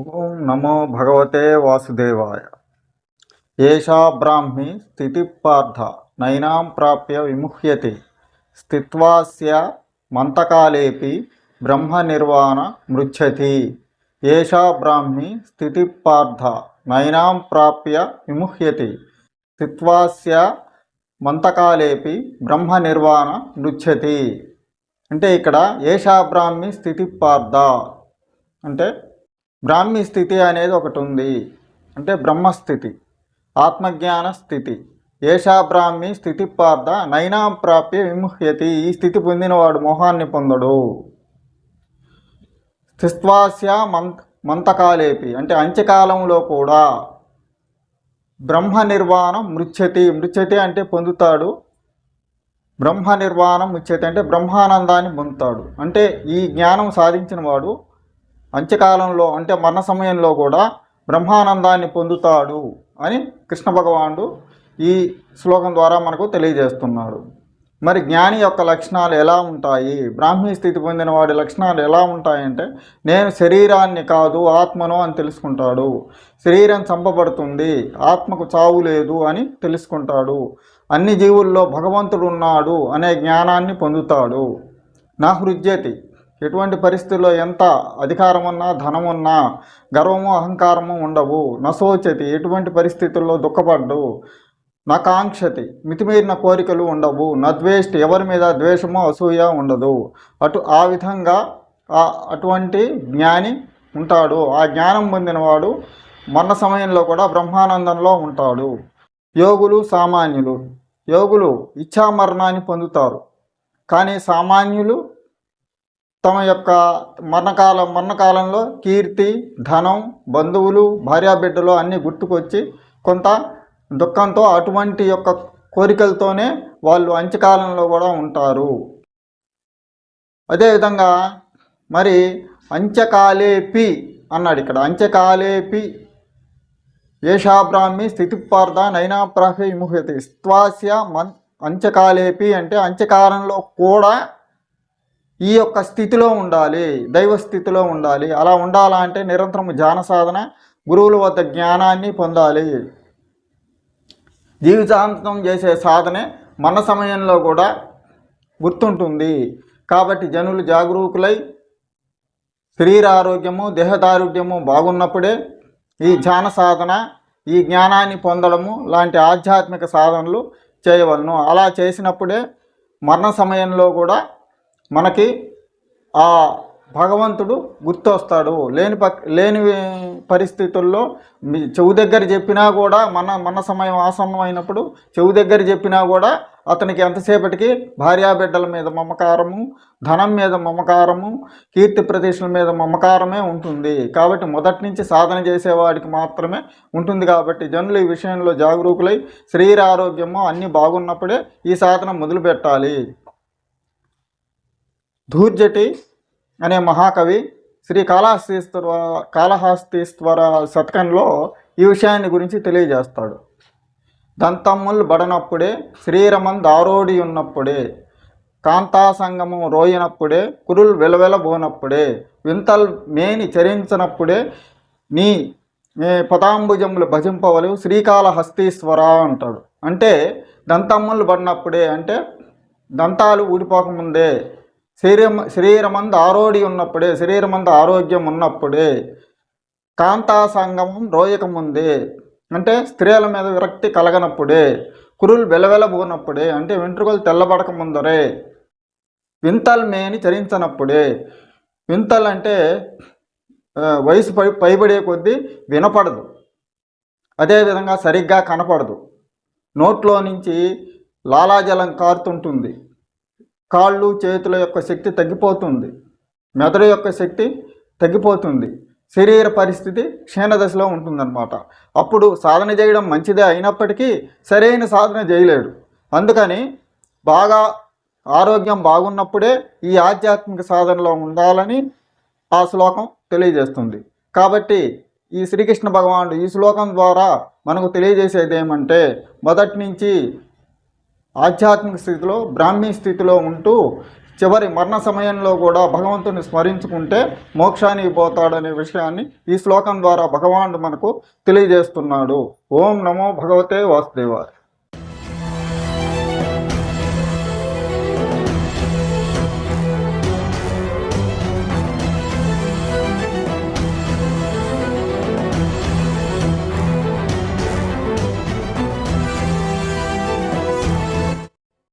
నమో భగవతే వాసుదేవాయ. ఏషా బ్రాహ్మి స్థితిపార్థ నైనాం ప్రాప్య విముహ్యతి. స్థిత్వాస్య మంతకాలేపి బ్రహ్మ నిర్వాణ మృచ్చతి ఏషా బ్రాహ్మి స్థితిపార్థ నైనాం ప్రాప్య విముహ్యతి. స్థిత్వాస్య మంతకాలేపి బ్రహ్మ నిర్వాణ మృచ్చతి అంటే ఇక్కడ ఏషా బ్రాహ్మి స్థితిపార్థ అంటే బ్రాహ్మీ స్థితి అనేది ఒకటి ఉంది. అంటే బ్రహ్మస్థితి ఆత్మజ్ఞాన స్థితి. ఏషా బ్రాహ్మి స్థితి పార్థ నైనాం ప్రాప్య విముహ్యతి. ఈ స్థితి పొందినవాడు మోహాన్ని పొందడు. స్థిత్వాస్య మంత్ మంతకాలేపి అంటే అంత్యకాలంలో కూడా బ్రహ్మ నిర్వాణం మృత్యతి మృత్యతి అంటే పొందుతాడు. బ్రహ్మ నిర్వాణం ముచ్యతి అంటే బ్రహ్మానందాన్ని పొందుతాడు. అంటే ఈ జ్ఞానం సాధించిన వాడు అంత్యకాలంలో అంటే మరణ సమయంలో కూడా బ్రహ్మానందాన్ని పొందుతాడు అని కృష్ణ భగవానుడు ఈ శ్లోకం ద్వారా మనకు తెలియజేస్తున్నాడు. మరి జ్ఞాని యొక్క లక్షణాలు ఎలా ఉంటాయి? బ్రాహ్మీ స్థితి పొందిన వాడి లక్షణాలు ఎలా ఉంటాయంటే నేను శరీరాన్ని కాదు ఆత్మను అని తెలుసుకుంటాడు. శరీరం చంపబడుతుంది ఆత్మకు చావు లేదు అని తెలుసుకుంటాడు. అన్ని జీవుల్లో భగవంతుడు ఉన్నాడు అనే జ్ఞానాన్ని పొందుతాడు. నా హృద్యతి ఎటువంటి పరిస్థితుల్లో ఎంత అధికారం ఉన్నా ధనం ఉన్నా గర్వము అహంకారము ఉండవు. నశోచతి ఎటువంటి పరిస్థితుల్లో దుఃఖపడ్డు నా కాంక్షతి మితిమీరిన కోరికలు ఉండవు. నద్వేష్టి ఎవరి మీద ద్వేషము అసూయ ఉండదు. అటు ఆ విధంగా అటువంటి జ్ఞాని ఉంటాడు. ఆ జ్ఞానం పొందినవాడు మరణ సమయంలో కూడా బ్రహ్మానందంలో ఉంటాడు. యోగులు సామాన్యులు. యోగులు ఇచ్చామరణాన్ని పొందుతారు. కానీ సామాన్యులు తమ యొక్క మరణకాలం మరణకాలంలో కీర్తి ధనం బంధువులు భార్యాబిడ్డలు అన్నీ గుర్తుకొచ్చి కొంత దుఃఖంతో అటువంటి యొక్క కోరికలతోనే వాళ్ళు అంత్యకాలంలో కూడా ఉంటారు. అదేవిధంగా మరి అంత్యకాలేపి అన్నాడు ఇక్కడ. అంత్యకాలేపి ఏషాబ్రాహ్మి స్థితిపార్థ నైనాప్రాహ్య విముహ్యతి స్వాస్య మన్ అంత్యకాలేపి అంటే అంత్యకాలంలో కూడా ఈ యొక్క స్థితిలో ఉండాలి దైవ స్థితిలో ఉండాలి. అలా ఉండాలంటే నిరంతరం ధ్యాన సాధన గురువుల వద్ద జ్ఞానాన్ని పొందాలి. జీవితాంతం చేసే సాధనే మన సమయంలో కూడా గుర్తుంటుంది. కాబట్టి జనులు జాగరూకులై శరీర ఆరోగ్యము దేహదారుఢ్యము బాగున్నప్పుడే ఈ ధ్యాన సాధన ఈ జ్ఞానాన్ని పొందడము లాంటి ఆధ్యాత్మిక సాధనలు చేయవలను. అలా చేసినప్పుడే మరణ సమయంలో కూడా మనకి ఆ భగవంతుడు గుర్తొస్తాడు. లేని ప లేని పరిస్థితుల్లో మీ చెవు దగ్గర చెప్పినా కూడా మన మన సమయం ఆసన్నం అయినప్పుడు చెవు దగ్గర చెప్పినా కూడా అతనికి ఎంతసేపటికి భార్యాబిడ్డల మీద మమకారము ధనం మీద మమకారము కీర్తి ప్రతిష్టల మీద మమకారమే ఉంటుంది. కాబట్టి మొదటి నుంచి సాధన చేసేవాడికి మాత్రమే ఉంటుంది కాబట్టి జనులు ఈ విషయంలో జాగరూకులై శరీర ఆరోగ్యము అన్నీ బాగున్నప్పుడే ఈ సాధన మొదలుపెట్టాలి. ధూర్జటి అనే మహాకవి శ్రీ కాళహస్తీశ్వర కాళహస్తీశ్వర శతకంలో ఈ విషయాన్ని గురించి తెలియజేస్తాడు. దంతమ్ములు బడనప్పుడే శ్రీరమన్ దారోడి ఉన్నప్పుడే కాంతాసంగము రోయినప్పుడే కురుల్ వెలవెలబోనప్పుడే వింతల్ మేని చరించినప్పుడే నీ పదాంబుజములు భజింపవలు శ్రీకాళహస్తీశ్వర అంటాడు. అంటే దంతమ్ములు పడినప్పుడే అంటే దంతాలు ఊడిపోకముందే శరీరం శరీరమందు ఆరోడి ఉన్నప్పుడే శరీరమందు ఆరోగ్యం ఉన్నప్పుడే కాంతా సంగమం రోయకముందే. అంటే స్త్రీల మీద విరక్తి కలగనప్పుడే కురులు వెలవెలబోనప్పుడే అంటే వెంట్రుకలు తెల్లబడక ముందరే వింతల్ మేని చరించనప్పుడే. వింతల్ అంటే వయసు పై పైబడే కొద్దీ వినపడదు. అదేవిధంగా సరిగ్గా కనపడదు. నోట్లో నుంచి లాలాజలం కారుతుంటుంది. కాళ్ళు చేతుల యొక్క శక్తి తగ్గిపోతుంది. మెదడు యొక్క శక్తి తగ్గిపోతుంది. శరీర పరిస్థితి క్షీణదశలో ఉంటుందన్నమాట. అప్పుడు సాధన చేయడం మంచిదే అయినప్పటికీ సరైన సాధన చేయలేడు. అందుకని బాగా ఆరోగ్యం బాగున్నప్పుడే ఈ ఆధ్యాత్మిక సాధనలో ఉండాలని ఆ శ్లోకం తెలియజేస్తుంది. కాబట్టి ఈ శ్రీకృష్ణ భగవానుడు ఈ శ్లోకం ద్వారా మనకు తెలియజేసేది ఏమంటే మొదటి నుంచి ఆధ్యాత్మిక స్థితిలో బ్రాహ్మీ స్థితిలో ఉంటూ చివరి మరణ సమయంలో కూడా భగవంతుని స్మరించుకుంటే మోక్షానికి పోతాడనే విషయాన్ని ఈ శ్లోకం ద్వారా భగవానుడు మనకు తెలియజేస్తున్నాడు. ఓం నమో భగవతే వాసుదేవాయ.